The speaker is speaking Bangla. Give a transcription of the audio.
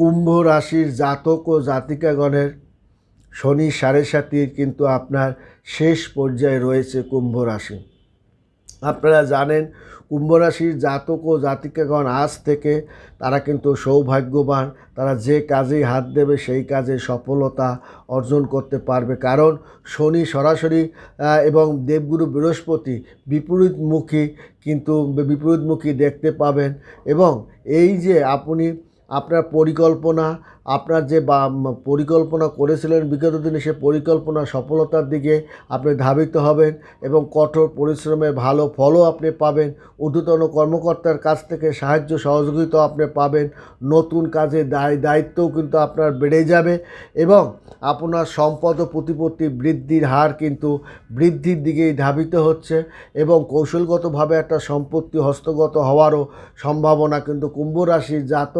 কুম্ভ রাশির জাতক ও জাতিকাগণের শনি সাড়ে সাতির কিন্তু আপনার শেষ পর্যায়ে রয়েছে কুম্ভ রাশি। আপনারা জানেন, কুম্ভ রাশির জাতক ও জাতিকাগণ আজ থেকে তারা কিন্তু সৌভাগ্যবান, তারা যে কাজেই হাত দেবে সেই কাজে সফলতা অর্জন করতে পারবে। কারণ শনি সরাসরি এবং দেবগুরু বৃহস্পতি বিপরীতমুখী কিন্তু, বিপরীতমুখী দেখতে পাবেন এবং এই যে আপনি আপনার পরিকল্পনা, আপনার যে বা পরিকল্পনা করেছিলেন বিগত দিনে সে পরিকল্পনা সফলতার দিকে আপনি ধাবিত হবেন এবং কঠোর পরিশ্রমের ভালো ফলও আপনি পাবেন। ঊর্ধ্বতন কর্মকর্তার কাছ থেকে সাহায্য, সহযোগিতা আপনি পাবেন। নতুন কাজে দায়, দায়িত্বও কিন্তু আপনার বেড়ে যাবে এবং আপনার সম্পদ ও প্রতিপত্তি বৃদ্ধির হার কিন্তু বৃদ্ধির দিকেই ধাবিত হচ্ছে এবং কৌশলগতভাবে একটা সম্পত্তি হস্তগত হওয়ারও সম্ভাবনা কিন্তু কুম্ভ রাশির জাতক